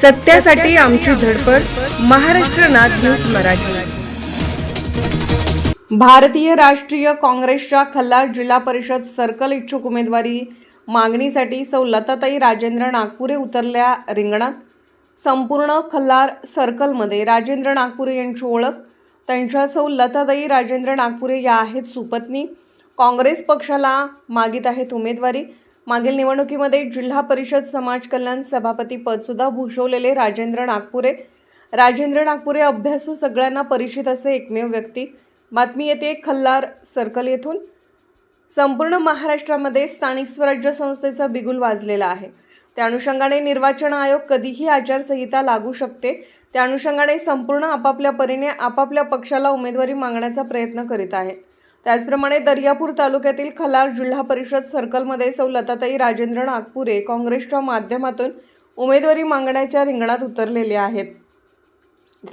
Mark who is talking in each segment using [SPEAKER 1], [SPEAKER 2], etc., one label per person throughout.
[SPEAKER 1] सत्यासाठी आमची धडपड महाराष्ट्र नाथ न्यूज मराठी. भारतीय राष्ट्रीय काँग्रेसच्या खल्लार जिल्हा परिषद सर्कल इच्छुक उमेदवारी मागणीसाठी सौ लताताई राजेंद्र नागपुरे उतरल्या रिंगणात. संपूर्ण खल्लार सर्कलमध्ये राजेंद्र नागपुरे यांची ओळख त्यांच्या सौ लताताई राजेंद्र नागपुरे या आहेत सुपत्नी. काँग्रेस पक्षाला मागित आहेत उमेदवारी. मागील निवडणुकीमध्ये जिल्हा परिषद समाज कल्याण सभापती पदसुद्धा भूषवलेले राजेंद्र नागपुरे. राजेंद्र नागपुरे अभ्यासू सगळ्यांना परिचित असे एकमेव व्यक्ती. बातमी येते खल्लार सर्कल येथून. संपूर्ण महाराष्ट्रामध्ये स्थानिक स्वराज्य संस्थेचा बिगुल वाजलेला आहे. त्या अनुषंगाने निर्वाचन आयोग कधीही आचारसंहिता लागू शकते. त्या अनुषंगाने संपूर्ण आपापल्या परीने आपापल्या पक्षाला उमेदवारी मागण्याचा प्रयत्न करीत आहे. त्याचप्रमाणे दर्यापूर तालुक्यातील खलार जिल्हा परिषद सर्कलमध्ये सौ लताताई राजेंद्र नागपुरे काँग्रेसच्या माध्यमातून उमेदवारी मागण्याच्या रिंगणात उतरलेले आहेत.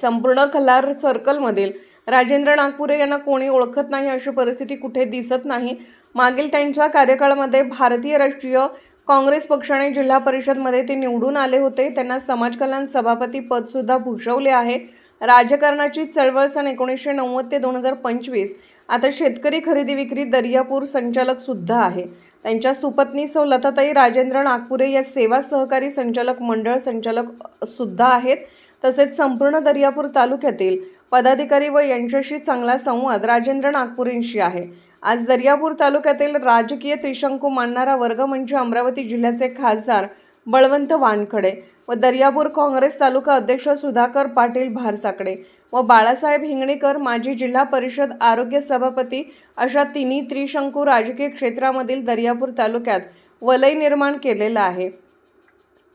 [SPEAKER 1] संपूर्ण खलार सर्कलमधील राजेंद्र नागपुरे यांना कोणी ओळखत नाही अशी परिस्थिती कुठे दिसत नाही मागील त्यांच्या कार्यकाळामध्ये भारतीय राष्ट्रीय काँग्रेस पक्षाने जिल्हा परिषदमध्ये ते निवडून आले होते. त्यांना समाज कल्याण सभापती पदसुद्धा भूषवले आहे. राजकारणाची चळवळ सन एकोणीसशे नव्वद ते दोन हजार पंचवीस आता शेतकरी खरेदी विक्री दर्यापूर संचालक सुद्धा आहे. त्यांच्या सुपत्नी सौ लताताई राजेंद्र नागपुरे या सेवा सहकारी संचालक मंडळ संचालक सुद्धा आहेत. तसेच संपूर्ण दर्यापूर तालुक्यातील पदाधिकारी व यांच्याशी चांगला संवाद राजेंद्र नागपुरींशी आहे. आज दर्यापूर तालुक्यातील राजकीय त्रिशंकू मानणारा वर्ग म्हणजे अमरावती जिल्ह्याचे खासदार बळवंत वानखडे व दर्यापूर काँग्रेस तालुका अध्यक्ष सुधाकर पाटील भारसाकडे व बाळासाहेब हिंगणेकर माजी जिल्हा परिषद आरोग्य सभापती अशा तिन्ही त्रिशंकू राजकीय क्षेत्रामधील दर्यापूर तालुक्यात वलय निर्माण केलेला आहे.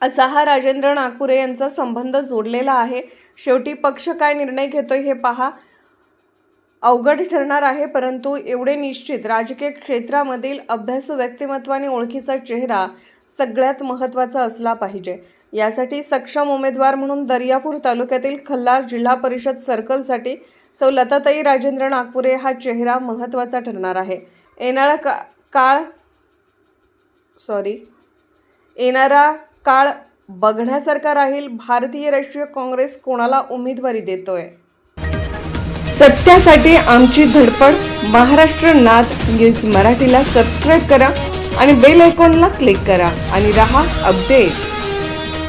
[SPEAKER 1] असा हा राजेंद्र नागपुरे यांचा संबंध जोडलेला आहे. शेवटी पक्ष काय निर्णय घेतोय हे पहा. अवघड ठरणार आहे परंतु एवढे निश्चित राजकीय क्षेत्रामधील अभ्यासू व्यक्तिमत्वाने ओळखीचा चेहरा सगळ्यात महत्त्वाचा असला पाहिजे. यासाठी सक्षम उमेदवार म्हणून दर्यापूर तालुक्यातील खल्लार जिल्हा परिषद सर्कलसाठी सौ लताताई राजेंद्र नागपुरे हा चेहरा महत्त्वाचा ठरणार आहे. येणारा का काळ सॉरी येणारा काळ बघण्यासारखा राहील. भारतीय राष्ट्रीय काँग्रेस कोणाला उमेदवारी देतोय? सत्यासाठी आमची धडपड. महाराष्ट्र नाथ न्यूज मराठीला सबस्क्राईब करा. आणि बेल आयकॉनला क्लिक करा आणि रहा अपडेट.